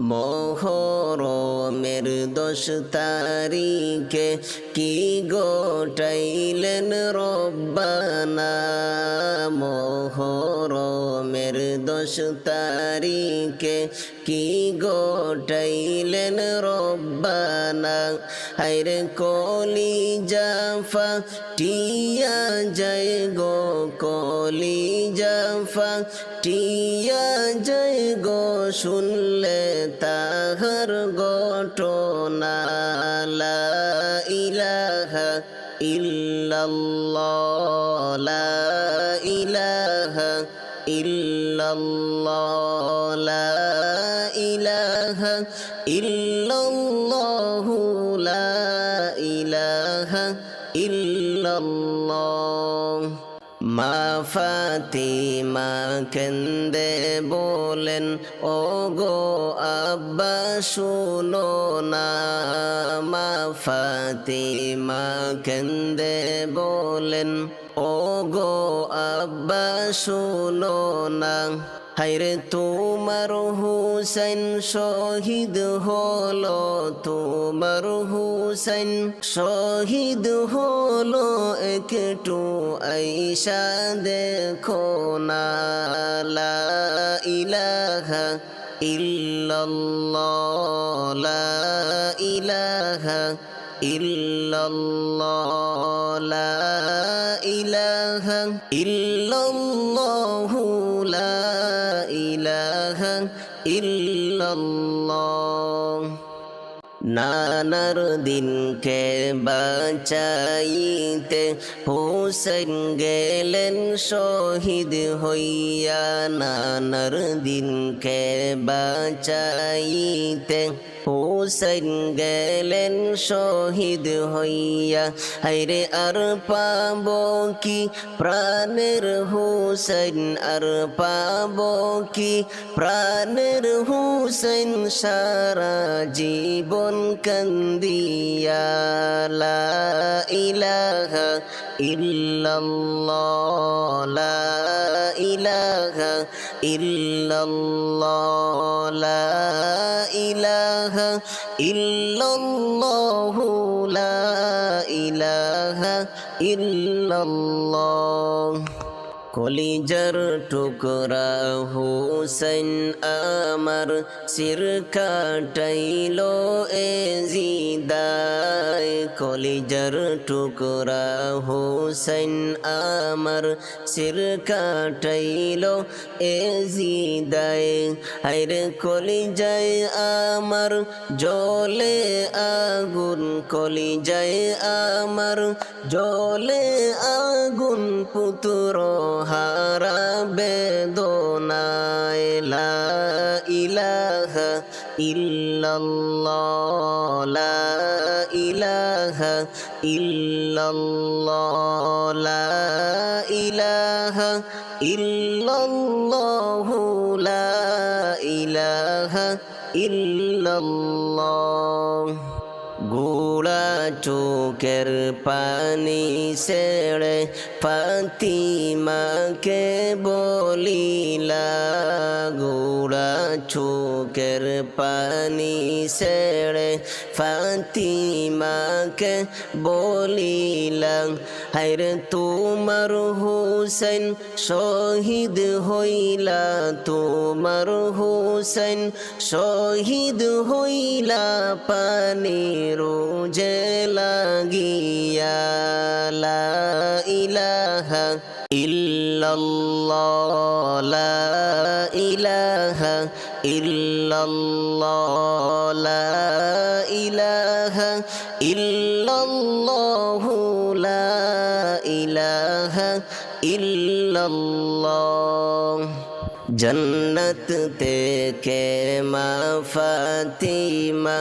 মোহরমের দশ তারিখে কি গোটাইলেন রব্বানা? মোহরমের দশ তারিখে কি গোটাইলেন রব্বানা? হাইরে কলি জাফা টিয়া জয় গো কলি জাফা টিয়া জয় গো, শুনলে তাহার ঘটনা, লা ইলাহা ইল্লাল্লাহ, লা ইলাহা ইল্লাল্লাহ, লা ইলাহা ইল্লাল্লাহ, লা ইলাহা ইল্লাল্লাহ। মা ফাতিমা কেন্দে বলেন ও গো আব্বা, শুনো না। মা ফাতিমা কেন্দে বলেন ও গো আব্বা, শুনো না। হাইরে তোমার হুসেন শহীদ হলো, তোমার হুসেন শহীদ হলো, একটু আইসা দেখো না, লা ইলাহা ইল্লাল্লাহ, লা ইলাহা ইল্লাল্লাহ, লা ইলাহা ইল্লাল্লাহু লা ইলাহা ইল্লাল্লাহ নানার দিনকে বাঁচাইতে হোসেন গেলেন শহীদ হইয়া। নানার দিনকে বাঁচাইতে হোসেন গেলেন শহীদ হইয়া। হাইরে আর পাব কি প্রাণের হোসেন? আর পাব কি প্রাণের হোসেন? সারা জীবন কান্দিয়া লা ইলাহা ইল্লাল্লাহ লা ইলাহা ইল্লাল্লাহ লা ইলাহা ইল্লাল্লাহ লা কলিজার টুকরা হুসেন আমার সির কাটাইল এ জিদায়। কলিজার টুকরা হুসেন আমার সির কাটাইল এ জিদায়। হাইরে কলিজায় আমার জলে আগুন, কলিজায় আমার জলে আগুন পুতুর হারা বেদনায় লা ইলাহা ইল্লাল্লাহ লা ইলাহা ইল্লাল্লাহ লা ইলাহা ইল্লাল্লাহ। গোড়া চোখের পানি সেড়ে ফাতিমাকে বলিলা, গোড়া চোখের পানি সেড়ে ফাতিমাকে বলিলা হাইরে তোমার হুসেন, শহীদ হইলা, তোমার হুসেন, শহীদ হইলা পানি রোজে লাগিয়া লা ইলাহা ইল্লাল্লাহ লা ইলাহা ইল্লাল্লাহ লা ইলাহা ইল্লাল্লাহু লা ইলাহা ইল্লাল্লাহ জন্নত থেকে মা ফাতিমা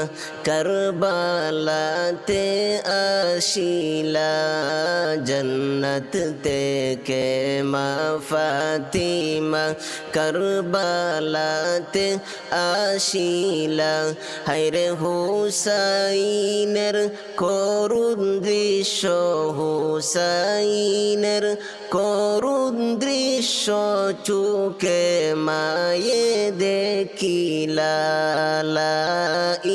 করবালাতে আসিলা জন্নত থেকে মা ফাতিমা করবালাতে আসিলা হাইরে হুসাইনের করুণ দৃশ্য হুসাইনের করুণ দৃশ্য চুকে মায়ে দেখিলা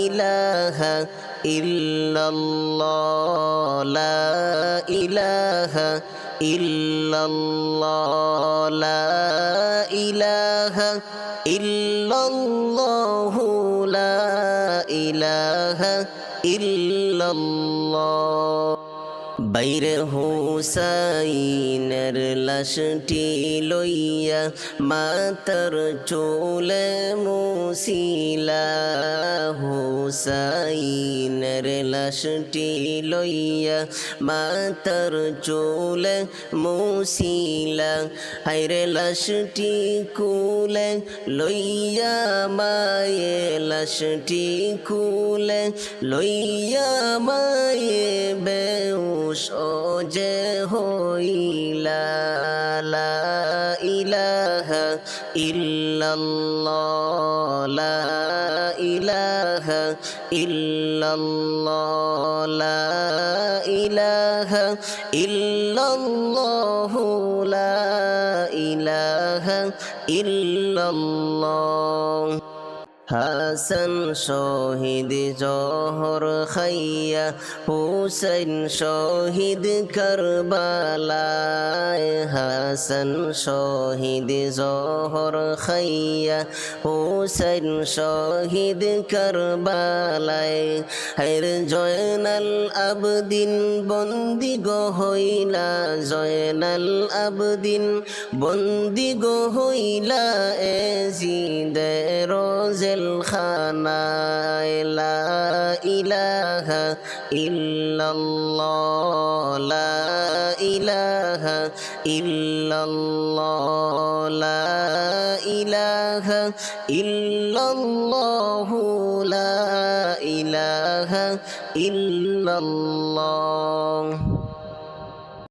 ইলাহা ইল্লাল্লাহ ইলাহা ইল্লাল্লাহ ইলাহা ইল্লাল্লাহ লা ইলাহা ইল্লাল্লাহ। বাইরে হুসাইনের লাশটি লইয়া মাতার চুলে মুসিলা। হুসাইনের লাশটি লইয়া মাতার চুলে মুসিলা। হাইরে লাশটি কুলে লইয়া মায়ে, লাশটি কুলে লইয়া মায়ে বেউস যে হইলা ইলাহা ইল্লাল্লাহ ইলাহা ইল্লাল্লাহ ইলাহা ইল্লাল্লাহ লা ইল্লাল্লাহ। হাসান শহীদ জহর খাইয়া, হুসেন শহীদ করবালায়, হাসান শহীদ জহর খাইয়া, হুসেন শহীদ করবালায়, হের জয়নাল আবদিন বন্দি গো হইলা, জয়নাল আবদিন বন্দি গো হইলা, এ জিদে রোজেল খানায় লা ইলাহা ইল্লাল্লাহ লা ইলাহা ইল্লাল্লাহ লা ইলাহা ইল্লাল্লাহ লা ইলাহা ইল্লাল্লাহ